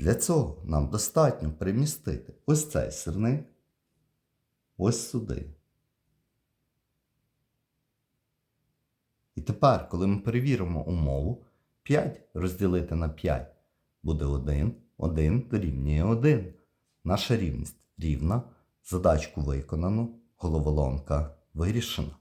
Для цього нам достатньо перемістити ось цей сирник ось сюди. І тепер, коли ми перевіримо умову, 5 розділити на 5 буде 1, 1 дорівнює 1. Наша рівність рівна, задачку виконано, головоломка вирішена.